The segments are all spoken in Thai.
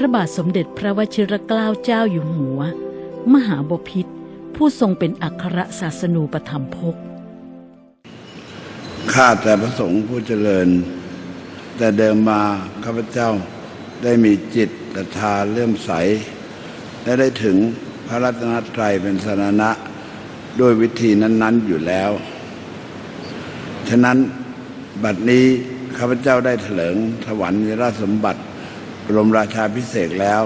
พระบาทสมเด็จพระวชิรเกล้าเจ้าอยู่หัว มหาบพิตรผู้ทรงเป็นอัครศาสนูปธรรมภกข้าแต่พระสงฆ์ผู้เจริญ แต่เดิมมาข้าพเจ้าได้มีจิตศรัทธาเลื่อมใส และได้ถึงพระรัตนตรัยเป็นสรณะด้วยวิธีนั้น ๆอยู่แล้ว ฉะนั้นบัดนี้ข้าพเจ้าได้เถลิงถวรรค์ราชสมบัติ รมราชาพิเศษแล้ว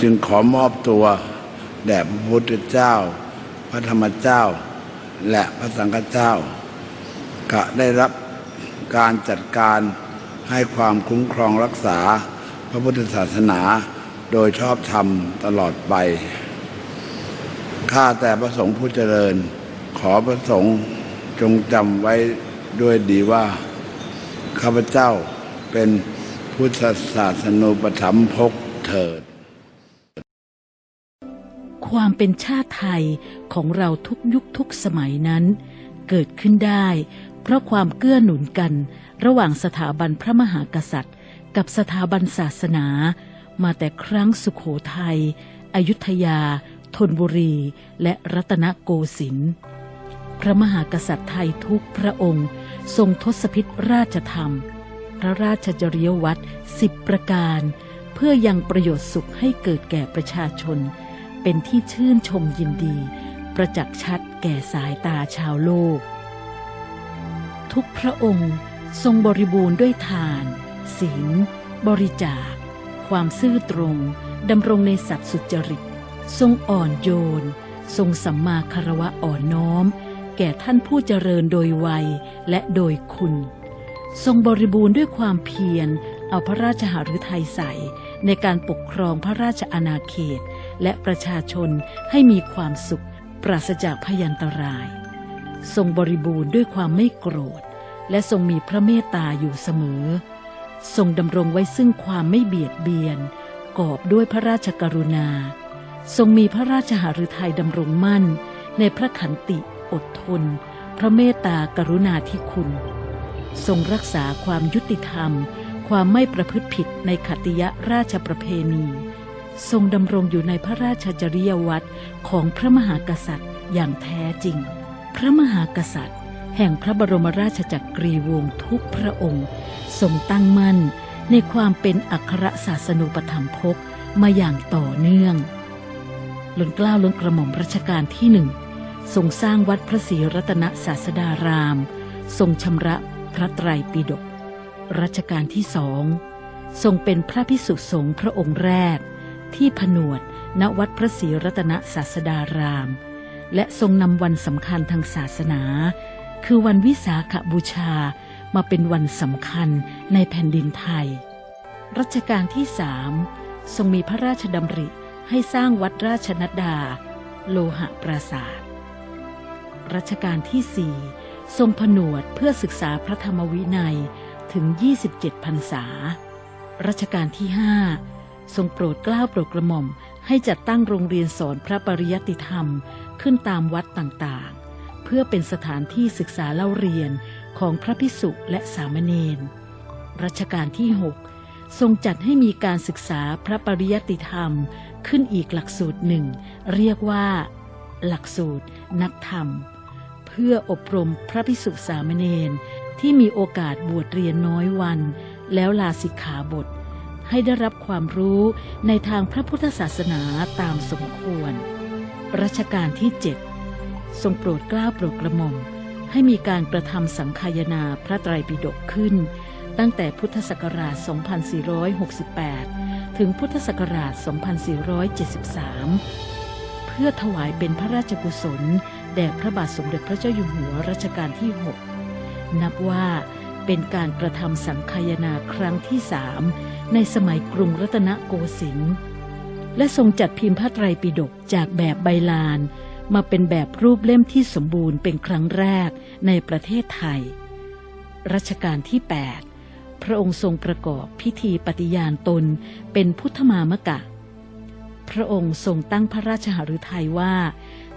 จึงขอมอบตัวแด่พระพุทธเจ้า พระธรรมเจ้า และพระสังฆเจ้า ก็ได้รับการจัดการให้ความคุ้มครองรักษาพระพุทธศาสนาโดยชอบธรรมตลอดไป ข้าแต่พระสงฆ์ผู้เจริญ ขอพระสงฆ์จงจำไว้ด้วยดีว่า ข้าพเจ้าเป็น พุทธศาสนูปถัมภกเถิด ความเป็นชาติไทยของเราทุกยุคทุกสมัยนั้น เกิดขึ้นได้ เพราะความเกื้อหนุนกัน ระหว่างสถาบันพระมหากษัตริย์ กับสถาบันศาสนา มาแต่ครั้งสุขโขทยัยอยุธยาธนบุรี และรัตนโกสินทร์พระมหากษัตริย์ไทยทุกพระองค์ ทรงทศพิษราชธรรม พระราชจริยวัตรสิบประการ เพื่อยังประโยชน์สุขให้เกิดแก่ประชาชน เป็นที่ชื่นชมยินดี ประจักษ์ชัดแก่สายตาชาวโลก ทุกพระองค์ทรงบริบูรณ์ด้วยทาน ศีล บริจาค ความซื่อตรงดำรงในสัตว์สุจริต ทรงอ่อนโยน ทรงสัมมาคารวะอ่อนน้อม แก่ท่านผู้เจริญโดยวัยและโดยคุณ ทรงบริบูรณ์ด้วยความเพียร เอาพระราชหฤทัยใส่ ในการปกครองพระราชอาณาเขต และประชาชนให้มีความสุข ปราศจากพยันตราย ทรงบริบูรณ์ด้วยความไม่โกรธ และทรงมีพระเมตตาอยู่เสมอ ทรงดำรงไว้ซึ่งความไม่เบียดเบียน กอบด้วยพระราชกรุณา ทรงมีพระราชหฤทัยดำรงมั่น ในพระขันติอดทน พระเมตตากรุณาธิคุณ ทรงรักษาความยุติธรรม ความไม่ประพฤติผิดในขัติยราชประเพณี ทรงดำรงอยู่ในพระราชจริยวัตรของพระมหากษัตริย์อย่างแท้จริง พระมหากษัตริย์ แห่งพระบรมราชจักรีวงศ์ทุกพระองค์ ทรงตั้งมั่นในความเป็นอัครศาสนูปถัมภกมาอย่างต่อเนื่องล้นเกล้าล้นกระหม่อมรัชกาลที่หนึ่งทรงสร้างวัดพระศรีรัตนศาสดาราม ทรงชำระ พระไตรปิฎกรัชกาลที่สองทรงเป็นพระพิสุสงฆ์พระองค์แรก ที่ผนวดณวัดพระศรีรัตนศาสดาราม และทรงนำวันสำคัญทางศาสนา คือวันวิสาขบูชามาเป็นวันสำคัญในแผ่นดินไทย รัชกาลที่สามทรงมีพระราชดำริให้สร้างวัดราชนัดดา โลหะปราศาสตร์รัชกาลที่สี่ ทรงผนวดเพื่อศึกษาพระธรรมวินัยถึง 27พรรษา รัชกาลที่ห้าทรงโปรดเกล้าโปรดกระหม่อมให้จัดตั้งโรงเรียนสอนพระปริยัติธรรมขึ้นตามวัดต่างๆ เพื่อเป็นสถานที่ศึกษาเล่าเรียนของพระพิสุและสามเณร รัชกาลที่ 6 ทรงจัดให้มีการศึกษาพระปริยัติธรรมขึ้นอีกหลักสูตรหนึ่ง เรียกว่า หลักสูตรนักธรรม พื่ออบรมพระพิสุสามเณรที่มีโอกาสบวชเรียนน้อยวัน แล้วลาสิกขาบท ให้ได้รับความรู้ในทางพระพุทธศาสนาตามสมควร รัชกาลที่ 7 ทรงโปรดเกล้าโปรดกระหม่อม ให้มีการกระทำสังคายนาพระไตรปิฎกขึ้น ตั้งแต่พุทธศักราช 2468 ถึงพุทธศักราช 2473 เพื่อถวายเป็นพระราชกุศล แด่พระบาทสมเด็จพระเจ้าอยู่หัวรัชกาลที่ 6 นับว่าเป็นการกระทำสังคายนาครั้งที่สามในสมัยกรุงรัตนโกสินทร์และทรงจัดพิมพ์พระไตรปิฎกจากแบบใบลาน มาเป็นแบบรูปเล่มที่สมบูรณ์เป็นครั้งแรกในประเทศไทย รัชกาลที่ 8 พระองค์ทรงประกอบพิธีปฏิญาณตนเป็นพุทธมามกะ พระองค์ทรงตั้งพระราชหฤทัยว่า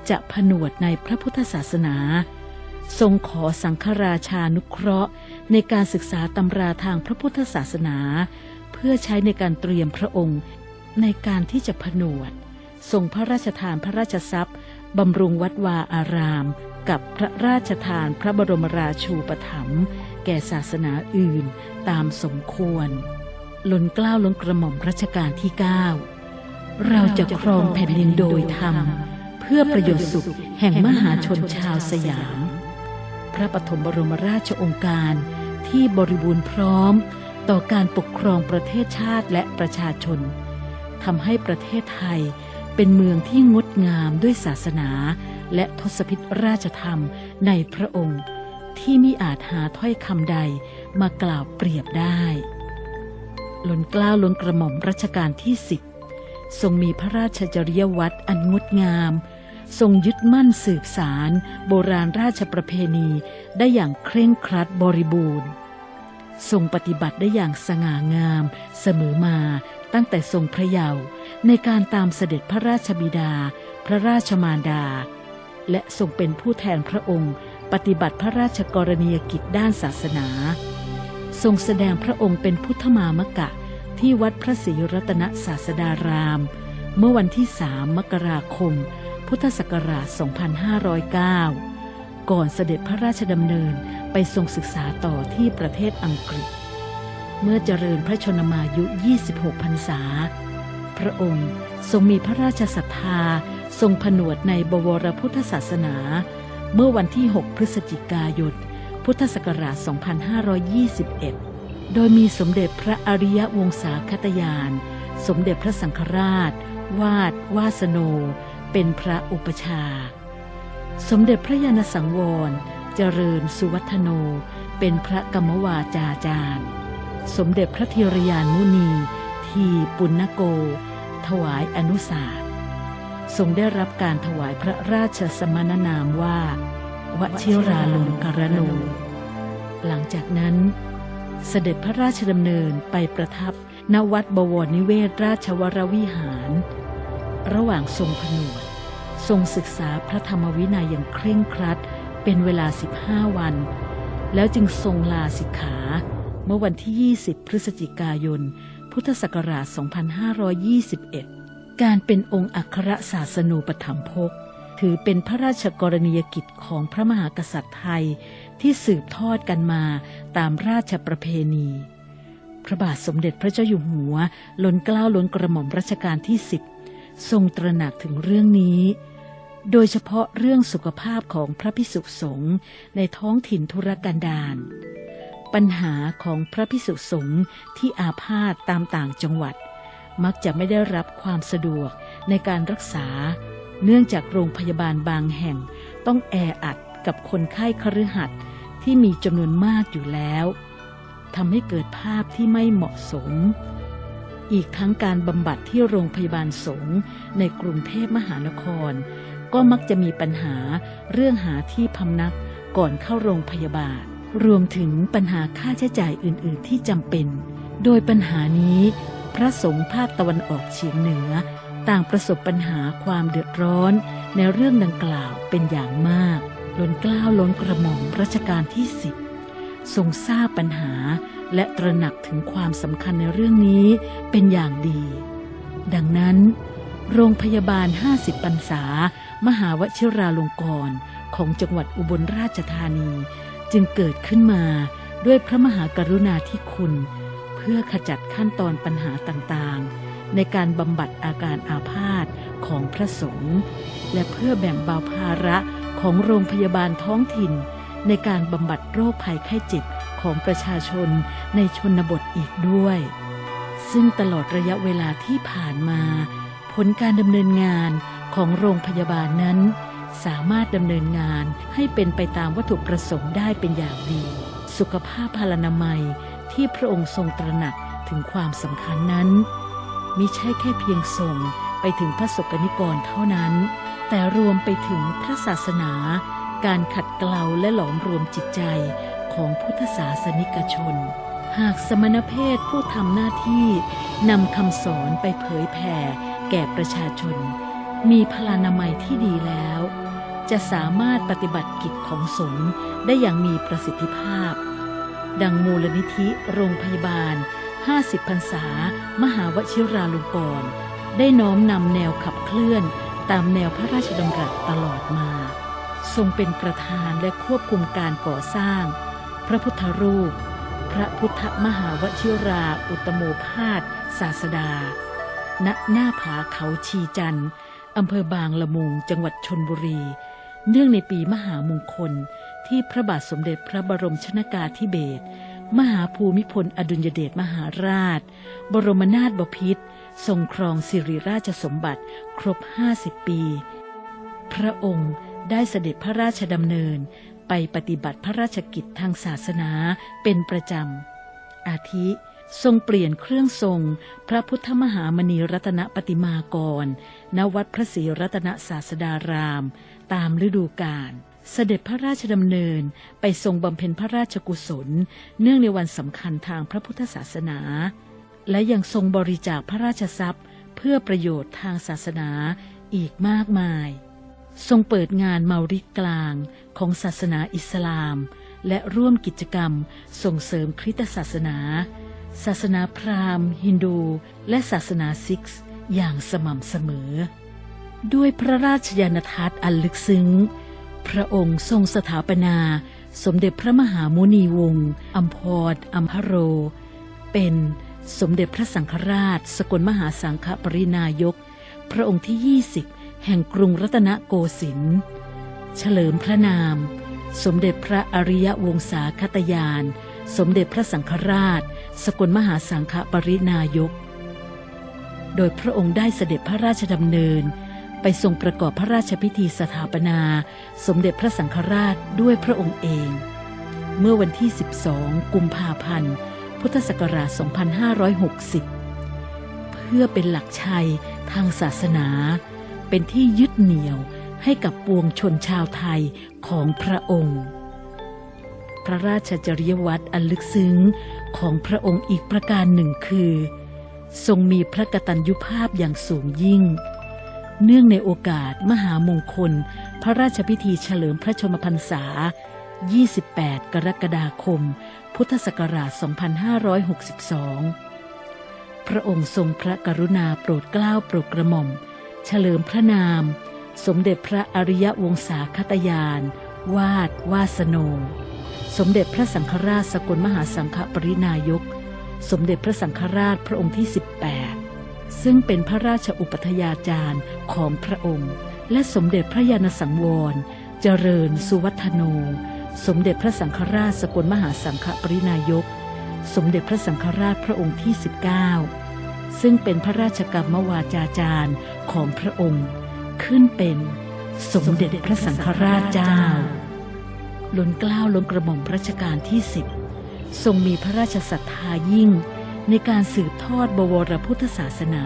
จะผนวดในพระพุทธศาสนา ทรงขอสังฆราชานุเคราะห์ ในการศึกษาตำราทางพระพุทธศาสนา เพื่อใช้ในการเตรียมพระองค์ ในการที่จะผนวดทรงพระราชทานพระราชทรัพย์บำรุงวัดวาอาราม กับพระราชทานพระบรมราชูปถัมภ์แก่ศาสนาอื่นตามสมควรล้นกล้าวล้นกระหม่อมรัชกาลที่ 9 เราจะครองแผ่นดินโดยธรรม เพื่อประโยชน์สุขแห่งมหาชนชาวสยาม พระปฐมบรมราชองค์การที่บริบูรณ์พร้อมต่อการปกครองประเทศชาติและประชาชนทำให้ประเทศไทยเป็นเมืองที่งดงามด้วยศาสนา และทศพิธราชธรรมในพระองค์ ที่มิอาจหาถ้อยคำใดมากล่าวเปรียบได้ล้นกล้าวล้นกระหม่อมรัชกาลที่สิบทรงมีพระราชจริยวัตรอันงดงาม ทรงยึดมั่นสืบสาร โบราณราชประเพณีได้อย่างเคร่งครัดบริบูรณ์ ทรงปฏิบัติได้อย่างสง่างาม เสมอมาตั้งแต่ทรงพระเยาว์ในการตามเสด็จพระราชบิดา พระราชมารดา และทรงเป็นผู้แทนพระองค์ ปฏิบัติพระราชกรณียกิจด้านศาสนา ทรงแสดงพระองค์เป็นพุทธมามกะที่วัดพระศรีรัตนศาสดาราม เมื่อวันที่3มกราคม พุทธศักราช 2509 ก่อนเสด็จพระราชดำเนินไปทรงศึกษาต่อที่ประเทศอังกฤษ เมื่อเจริญพระชนมายุ 26 พรรษา พระองค์ทรงมีพระราชศรัทธาทรงผนวดในบวรพุทธศาสนา เมื่อวันที่ 6 พฤศจิกายน พุทธศักราช 2521 โดยมีสมเด็จพระอริยวงศาคตยาน สมเด็จพระสังฆราช วาดวาสโน เป็นพระอุปชา สมเด็จพระยาณสังวร เจริญสุวัฒโน เป็นพระกรรมวาจาจารย์ สมเด็จพระเทรยานมุนี ทีปุณณโก ถวายอนุสาสทรงได้รับการถวายพระราชสมณนามว่าวชิราลงกรณูหลังจากนั้นเสด็จพระราชดำเนินไปประทับณวัดบวรนิเวศราชวรวิหาร ระหว่างทรงผนวด ทรงศึกษาพระธรรมวินัยอย่างเคร่งครัด เป็นเวลา 15 วัน แล้วจึงทรงลาสิกขา เมื่อวันที่ 20 พฤศจิกายน พุทธศักราช 2521 การเป็นองค์อัครศาสนูปถัมภกถือเป็นพระราชกรณียกิจของพระมหากษัตริย์ไทยที่สืบทอดกันมาตามราชประเพณี พระบาทสมเด็จพระเจ้าอยู่หัวล้นเกล้าล้นกระหม่อมรัชกาลที่สิบ ทรงตระหนักถึงเรื่องนี้ โดยเฉพาะเรื่องสุขภาพของพระพิสุสงฆ์ในท้องถิ่นธุรกันดารปัญหาของพระพิสุสงฆ์ที่อาพาธตามต่างจังหวัด มักจะไม่ได้รับความสะดวกในการรักษา เนื่องจากโรงพยาบาลบางแห่งต้องแออัดกับคนไข้คฤหัสถ์ที่มีจำนวนมากอยู่แล้วทำให้เกิดภาพที่ไม่เหมาะสม อีกทั้งการบำบัดที่โรงพยาบาลสงฆ์ในกรุงเทพมหานคร ก็มักจะมีปัญหาเรื่องหาที่พำนักก่อนเข้าโรงพยาบาล รวมถึงปัญหาค่าใช้จ่ายอื่น ๆ ที่จำเป็น โดยปัญหานี้ พระสงฆ์ภาคตะวันออกเฉียงเหนือ ต่างประสบปัญหาความเดือดร้อน ในเรื่องดังกล่าวเป็นอย่างมากล้นกล้าวล้นกระหม่อมรัชกาลที่สิบ ทรงทราบปัญหา และตระหนักถึงความสำคัญในเรื่องนี้เป็นอย่างดี ดังนั้น โรงพยาบาล 50พรรษา มหาวชิราลงกรณ์ของจังหวัดอุบลราชธานี จึงเกิดขึ้นมาด้วยพระมหากรุณาธิคุณ เพื่อขจัดขั้นตอนปัญหาต่างๆ ในการบำบัดอาการอาพาธของพระสงฆ์และเพื่อแบ่งเบาภาระของโรงพยาบาลท้องถิ่น ในการบำบัดโรคภัยไข้เจ็บของประชาชนในชนบทอีกด้วย ซึ่งตลอดระยะเวลาที่ผ่านมา ผลการดำเนินงานของโรงพยาบาลนั้น สามารถดำเนินงานให้เป็นไปตามวัตถุประสงค์ได้เป็นอย่างดี สุขภาพพลานามัยที่พระองค์ทรงตระหนักถึงความสำคัญนั้นมิใช่แค่เพียงส่งไปถึงพระสกนิกรเท่านั้น แต่รวมไปถึงพระศาสนา การขัดเกลาและหลอมรวมจิตใจของพุทธศาสนิกชน หากสมณเพศผู้ทำหน้าที่นำคำสอนไปเผยแผ่แก่ประชาชน มีพลานามัยที่ดีแล้ว จะสามารถปฏิบัติกิจของสงฆ์ได้อย่างมีประสิทธิภาพ ดังมูลนิธิโรงพยาบาล 50พรรษา มหาวชิราลงกรณ์ได้น้อมนำแนวขับเคลื่อนตามแนวพระราชดำรัสตลอดมา ทรงเป็นประธานและควบคุมการก่อสร้าง พระพุทธรูป พระพุทธมหาวชิราอุตโมภาสศาสดา ณ หน้าผาเขาชีจันทร์อำเภอบางละมุง จังหวัดชนบุรี เนื่องในปีมหามงคลที่พระบาทสมเด็จพระบรมชนากาธิเบศร มหาภูมิพลอดุลยเดชมหาราช บรมนาถบพิตรทรงครองสิริราชสมบัติครบ 50 ปี พระองค์ ได้เสด็จพระราชดำเนินไปปฏิบัติพระราชกิจทางศาสนาเป็นประจำ อาทิทรงเปลี่ยนเครื่องทรง พระพุทธมหามณีรัตนปฏิมากร ณ วัดพระศรีรัตนศาสดาราม ตามฤดูกาล เสด็จพระราชดำเนินไปทรงบำเพ็ญพระราชกุศล เนื่องในวันสำคัญทางพระพุทธศาสนา และยังทรงบริจาคพระราชทรัพย์ เพื่อประโยชน์ทางศาสนาอีกมากมาย ทรงเปิดงานเมาริกกลางของศาสนาอิสลาม และร่วมกิจกรรมส่งเสริมคริสตศาสนา ศาสนาพราหมณ์ ฮินดู และศาสนาซิกซ์อย่างสม่ำเสมอ ด้วยพระราชยานทัศน์อันลึกซึ้ง พระองค์ทรงสถาปนา สมเด็จพระมหามุนีวงศ์อัมพรอัมพโร เป็นสมเด็จพระสังฆราช สกลมหาสังฆปรินายก พระองค์ที่ 20 แห่งกรุงรัตนโกสินทร์เฉลิมพระนาม สมเด็จพระอริยวงศาคตยาน สมเด็จพระสังฆราช สกลมหาสังฆปรินายก โดยพระองค์ได้เสด็จพระราชดำเนิน ไปทรงประกอบพระราชพิธีสถาปนา สมเด็จพระสังฆราชด้วยพระองค์เอง เมื่อวันที่ 12 กุมภาพันธ์ พุทธศักราช 2560 เพื่อเป็นหลักชัยทางศาสนา เป็นที่ยึดเหนี่ยวให้กับปวงชนชาวไทยของพระองค์ พระราชจริยวัตรอันลึกซึ้งของพระองค์อีกประการหนึ่งคือ ทรงมีพระกตัญญูภาพอย่างสูงยิ่ง เนื่องในโอกาสมหามงคล พระราชพิธีเฉลิมพระชนมพรรษา 28 กรกฎาคม พุทธศักราช 2562 พระองค์ทรงพระกรุณาโปรดเกล้าโปรดกระหม่อม เฉลิมพระนาม สมเด็จพระอริยวงศาคตยาน วาดวาสโน สมเด็จพระสังฆราชสกลมหาสังฆปรินายก สมเด็จพระสังฆราชพระองค์ที่ 18 ซึ่งเป็นพระราชอุปัฏยาจารย์ของพระองค์ และสมเด็จพระยาณสังวร เจริญสุวัฒโน สมเด็จพระสังฆราชสกลมหาสังฆปรินายก สมเด็จพระสังฆราชพระองค์ที่ 19 ซึ่งเป็นพระราชกรรมวาจาจารย์ของพระองค์ ขึ้นเป็นสมเด็จพระสังฆราชเจ้าล้นเกล้าล้นกระหม่อมรัชกาลที่สิบทรงมีพระราชศรัทธายิ่งในการสืบทอดบวรพุทธศาสนา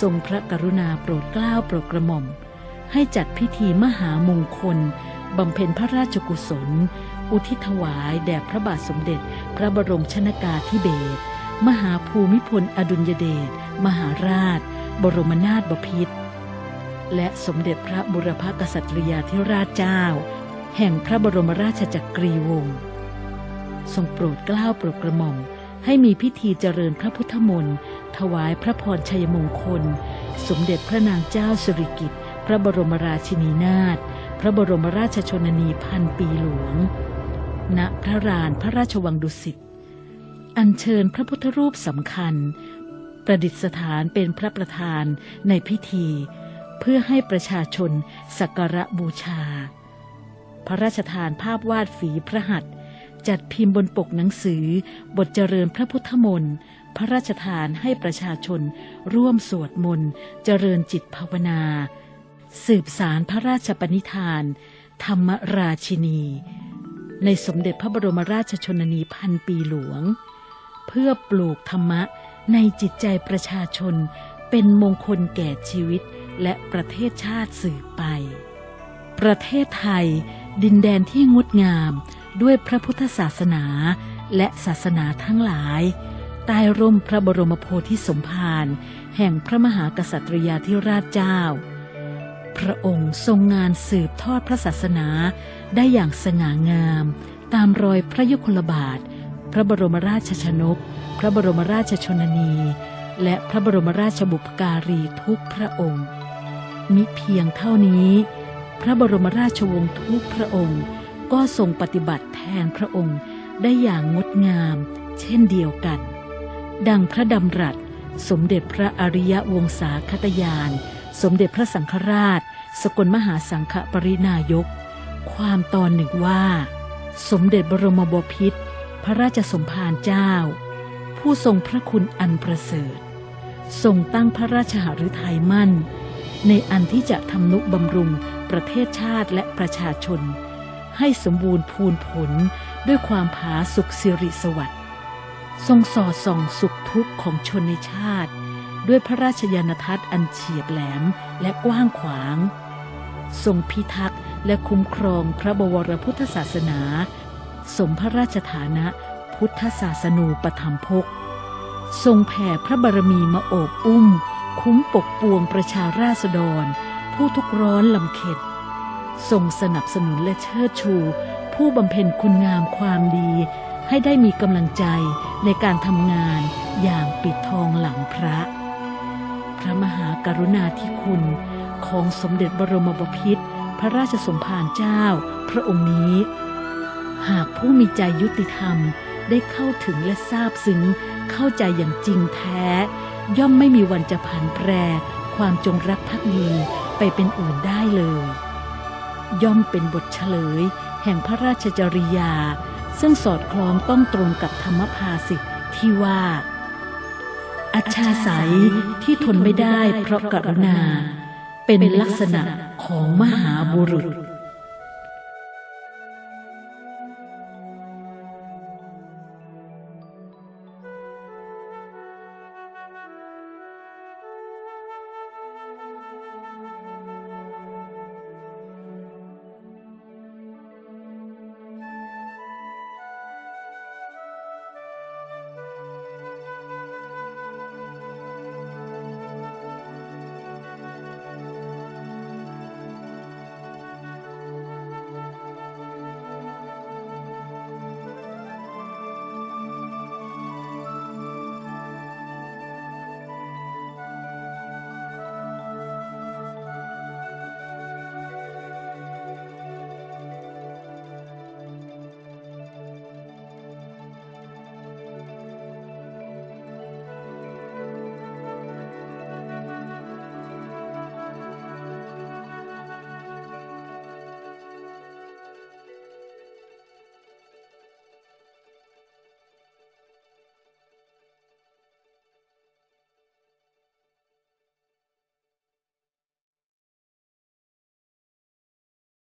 ทรงพระกรุณาโปรดเกล้าโปรดกระหม่อม ให้จัดพิธีมหามงคลบำเพ็ญพระราชกุศล อุทิศถวายแด่พระบาทสมเด็จพระบรมชนากาธิเบศร มหาภูมิพลอดุลยเดช มหาราช บรมนาถบพิตร และสมเด็จพระบุรพกษัตริยาธิราชเจ้า แห่งพระบรมราชจักรีวงศ์ ทรงโปรดเกล้าโปรดกระหม่อมให้มีพิธีเจริญพระพุทธมนต์ถวายพระพรชัยมงคล สมเด็จพระนางเจ้าสิริกิติ์ พระบรมราชินีนาถ พระบรมราชชนนีพันปีหลวง ณ พระลานพระราชวังดุสิต อัญเชิญพระพุทธรูปสำคัญ ประดิษฐานเป็นพระประธานในพิธี เพื่อให้ประชาชนสักการะบูชา พระราชทานภาพวาดฝีพระหัตถ์จัดพิมพ์บนปกหนังสือบทเจริญพระพุทธมนต์พระราชทานให้ประชาชนร่วมสวดมนต์เจริญจิตภาวนา สืบสารพระราชปณิธาน ธรรมราชินี ในสมเด็จพระบรมราชชนนีพันปีหลวง เพื่อปลูกธรรมะในจิตใจประชาชน เป็นมงคลแก่ชีวิตและประเทศชาติสืบไป ประเทศไทย ดินแดนที่งดงาม ด้วยพระพุทธศาสนา และศาสนาทั้งหลาย ใต้ร่มพระบรมโพธิสมภารแห่งพระมหากษัตริยาธิราชเจ้า พระองค์ทรงงานสืบทอดพระศาสนาได้อย่างสง่างาม ตามรอยพระยุคลบาท พระบรมราชชนก พระบรมราชชนนี และพระบรมราชบุพการีทุกพระองค์ มิเพียงเท่านี้ พระบรมราชวงศ์ทุกพระองค์ ก็ทรงปฏิบัติแทนพระองค์ได้อย่างงดงาม เช่นเดียวกัน ดังพระดำรัสสมเด็จพระอริยวงศาคตยาน สมเด็จพระสังฆราช สกลมหาสังฆปรินายก ความตอนหนึ่งว่า สมเด็จบรมบพิตร พระราชสมภารเจ้า ผู้ทรงพระคุณอันประเสริฐทรงตั้งพระราชหฤทัยมั่น ในอันที่จะทำนุบำรุงประเทศชาติและประชาชน ให้สมบูรณ์พูนผลด้วยความผาสุขสิริสวัสดิ์ทรงสอดส่องสุขทุกข์ของชนในชาติ ด้วยพระราชยานทัศน์อันเฉียบแหลมและกว้างขวาง ทรงพิทักษ์และคุ้มครองพระบวรพุทธศาสนา สมพระราชฐานะพุทธศาสนูปธรรมภกทรงแผ่พระบารมีมาโอบอุ้ม คุ้มปกปวงประชาราษฎร ผู้ทุกข์ร้อนลำเข็ดทรงสนับสนุนและเชิดชู ผู้บำเพ็ญคุณงามความดี ให้ได้มีกำลังใจในการทำงานอย่างปิดทองหลังพระ พระมหากรุณาธิคุณของสมเด็จบรมบพิตรพระราชสมภารเจ้า พระองค์นี้ หากผู้มีใจยุติธรรมได้เข้าถึงและทราบซึ้งเข้าใจอย่างจริงแท้ ย่อมไม่มีวันจะผันแปร ความจงรักภักดีไปเป็นอื่นได้เลย ย่อมเป็นบทเฉลย แห่งพระราชจริยา ซึ่งสอดคล้องต้องตรงกับธรรมภาสิทธิ์ที่ว่า อัจฉาสัยที่ทนไม่ได้เพราะกรุณา เป็นลักษณะของมหาบุรุษ